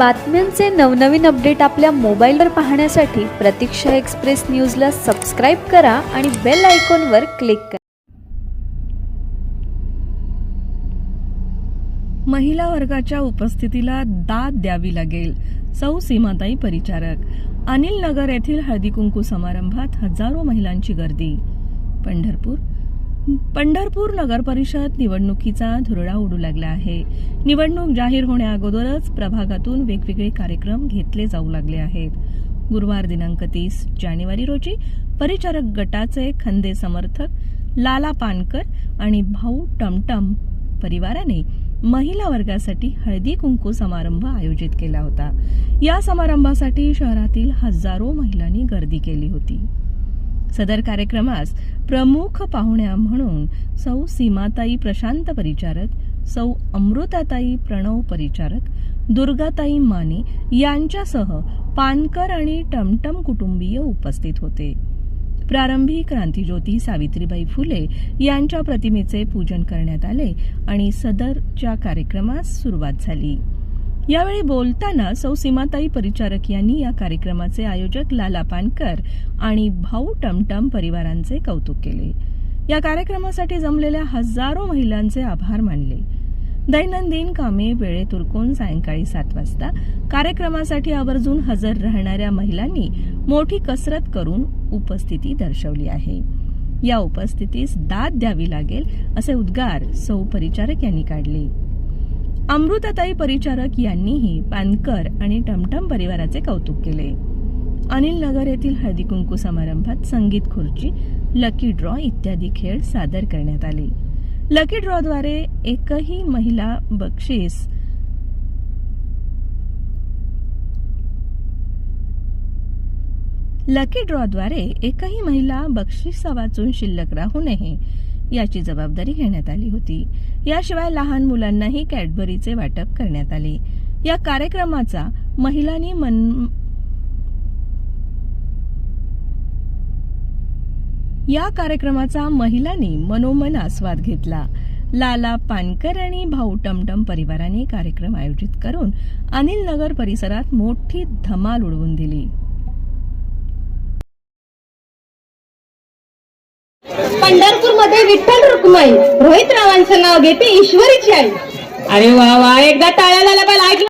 बातम्यांचे नवनवीन अपडेट आपल्या मोबाईलवर पाहण्यासाठी प्रतीक्षा एक्सप्रेस न्यूजला सबस्क्राईब करा आणि बेल आयकॉनवर क्लिक करा. महिला वर्गाच्या उपस्थितीला दाद द्यावी लागेल सौ सीमाताई परिचारक. अनिल नगर येथील हळदी कुंकू समारंभात हजारो महिलांची गर्दी. पंढरपूर पंढरपूर नगर परिषद निवडणुकीचा धुरळा उडू लागला आहे. निवडणूक जाहीर होण्याअगोदरच प्रभागातून वेगवेगळे कार्यक्रम घेतले जाऊ लागले आहेत. गुरुवार दिनांक तीस जानेवारी रोजी परिचारक गटाचे खंदे समर्थक लाला पानकर आणि भाऊ टमटम परिवाराने महिला वर्गासाठी हळदी कुंकू समारंभ आयोजित केला होता. या समारंभासाठी शहरातील हजारो महिलांनी गर्दी केली होती. सदर कार्यक्रमास प्रमुख पाहुण्या म्हणून सौ सीमाताई प्रशांत परिचारक सौ अमृताताई प्रणव परिचारक दुर्गाताई माने यांच्यासह पानकर आणि टमटम कुटुंबीय उपस्थित होते. प्रारंभी क्रांतीज्योती सावित्रीबाई फुले यांच्या प्रतिमेचे पूजन करण्यात आले आणि सदरच्या कार्यक्रमास सुरुवात झाली. यावेळी बोलताना सौ सीमाताई परिचारक यांनी या कार्यक्रमाचे आयोजक लाला पानकर आणि भाऊ टमटम परिवारांचे कौतुक केले. या कार्यक्रमासाठी जमलेल्या हजारो महिलांचे आभार मानले. दैनंदिन कामे वेळेत उरकून सायंकाळी सात वाजता कार्यक्रमासाठी आवर्जून हजर राहणाऱ्या महिलांनी मोठी कसरत करून उपस्थिती दर्शवली आहे. या उपस्थितीस दाद द्यावी लागेल असे उद्गार सौ परिचारक यांनी काढले. अमृताताई परिचारक यांनीही पानकर आणि टमटम परिवाराचे कौतुक केले. अनिल नगर येथील हळदी कुंकू समारंभात संगीत खुर्ची लकी ड्रॉ इत्यादी खेळ सादर करण्यात आले. लकी ड्रॉद्वारे एकही महिला बक्षीस लकी ड्रॉद्वारे एकही महिला बक्षिसा वाचून शिल्लक राहू नये. याची जबाबदारी घेण्यात आली होती. याशिवाय लहान मुलांनाही कॅडबरीचे वाटप करण्यात आले. या कार्यक्रमाचा महिलांनी मन या कार्यक्रमाचा महिलांनी मनोमन आस्वाद घेतला. लाला पानकर आणि भाऊ टमटम परिवाराने कार्यक्रम आयोजित करून अनिल नगर परिसरात मोठी धमाल उडवून दिली. पंढरपूरमध्ये विठ्ठल रुक्माई. रोहित रावांचं नाव घेते ईश्वरीची आई. अरे वा वा एकदा टाळ्या झाल्या पाहिजे ऐकलं